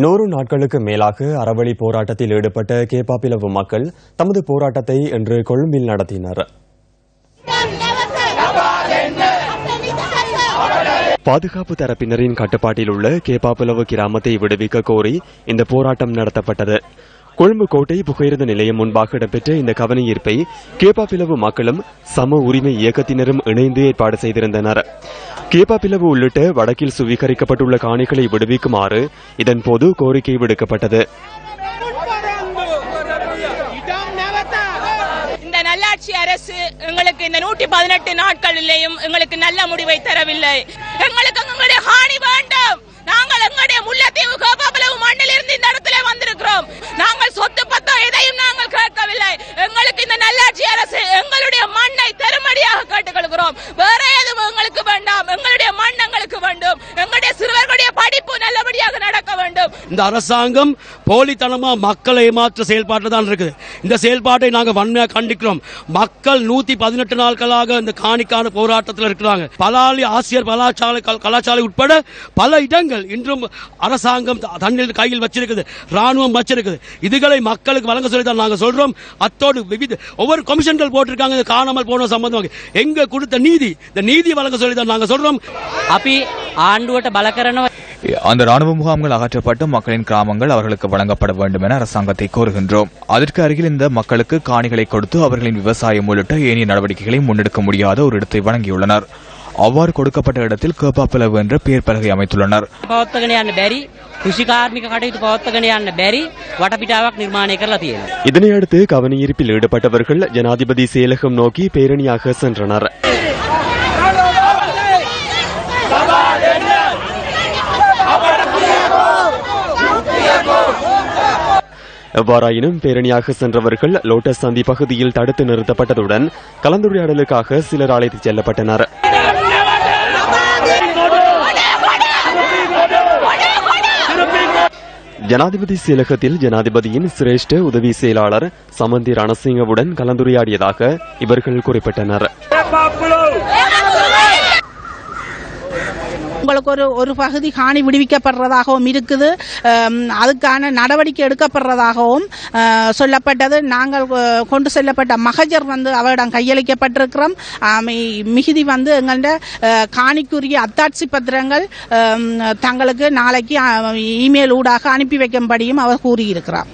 நூறு நாட்களுக்கு மேலாக அறவழி போராட்டத்தில் ஈடுபட்ட கேப்பாப்பிலவு மக்கள் தமது போராட்டத்தை இன்று கொழும்பில் நடத்தினர். பாதுகாப்பு தரப்பினரின் கட்டுப்பாட்டில் உள்ள கேப்பாப்பிலவு கிராமத்தை விடுவிக்க கோரி இந்த போராட்டம் நடத்தப்பட்டது. கொழும்பு கோட்டை புகையிரத நிலையம் முன்பாக இடம்பெற்ற இந்த கவனஈர்ப்பை கேப்பாப்பிலவு மக்களும் சம உரிமை இயக்கத்தினரும் இணைந்து ஏற்பாடு செய்திருந்தனர். கேப்பாப்பிலவு உள்ளிட்ட வடக்கில் சுவீகரிக்கப்பட்டுள்ள காணிகளை விடுவிக்குமாறு இதன்போது கோரிக்கை விடுக்கப்பட்டது. இந்த நல்லாட்சி அரசு எங்களுக்கு இந்த நூற்றி பதினெட்டு நாட்களிலேயும் எங்களுக்கு நல்ல முடிவை தரவில்லை. எங்களுக்கு எங்களுடைய up. But இந்த அரசாங்கம் போலித்தனமா மக்களை ஏமாற்ற செயல்பாட்டில் தான் இருக்குது இந்த செயல்பாட்டை நாங்கள் வன்மையாக கண்டிக்கிறோம் மக்கள் நூத்தி பதினெட்டு நாட்களாக இந்த காணிக்கான போராட்டத்தில் இருக்கிறாங்க பலாலி ஆசிரியர் கலாச்சாலை கலாச்சாலை உட்பட பல இடங்கள் இன்றும் அரசாங்கம் த- தன்னில் கையில் வச்சிருக்குது ராணுவம் வச்சிருக்குது இதுகளை மக்களுக்கு வழங்க சொல்லி தான் நாங்கள் சொல்றோம் அத்தோடு விவித ஒவ்வொரு கமிஷன்கள் போட்டிருக்காங்க இது காணாமல் போன சம்பந்தமாக எங்க கொடுத்த நீதி இந்த நீதி வழங்க சொல்லி தான் நாங்கள் சொல்றோம் අපි ආණ්ඩුවට බල කරනවා அந்த ராணுவ முகாம்கள் அகற்றப்பட்டு மக்களின் கிராமங்கள் அவர்களுக்கு வழங்கப்பட வேண்டும் என அரசாங்கத்தை கோருகின்றோம். அதற்கு அருகில் இந்த மக்களுக்கு காணிகளை கொடுத்து அவர்களின் விவசாயம் உள்ளிட்ட ஏனைய நடவடிக்கைகளை முன்னெடுக்க முடியாத ஒரு இடத்தை வழங்கியுள்ளனர். அவ்வாறு கொடுக்கப்பட்ட இடத்தில் கேப்பா என்ற பேர் பலகை அமைத்துள்ளனர். இதனையடுத்து கவனியிருப்பில் ஈடுபட்டவர்கள் ஜனாதிபதி செயலகம் நோக்கி பேரணியாக சென்றனர். எவ்வாறாயினும் பேரணியாக சென்றவர்கள் லோட்டஸ் சந்தி பகுதியில் தடுத்து நிறுத்தப்பட்டதுடன் கலந்துரையாடலுக்காக சிலர் அழைத்துச் செல்லப்பட்டனர். ஜனாதிபதி செயலகத்தில் ஜனாதிபதியின் சிரேஷ்ட உதவி செயலாளர் சமந்தி ரணசிங்கவுடன் கலந்துரையாடியதாக இவர்கள் குறிப்பிட்டனர். உங்களுக்கு ஒரு ஒரு பகுதி காணி விடுவிக்கப்படுறதாகவும் இருக்குது அதுக்கான நடவடிக்கை எடுக்கப்படுறதாகவும் சொல்லப்பட்டது நாங்கள் கொண்டு செல்லப்பட்ட மகஜர் வந்து அவரிடம் கையளிக்கப்பட்டிருக்கிறோம் மிகுதி வந்து எங்கள்ட காணிக்குரிய அத்தாட்சி பத்திரங்கள் தங்களுக்கு நாளைக்கு இமெயில் ஊடாக அனுப்பி வைக்கும்படியும் அவர் கூறியிருக்கிறார்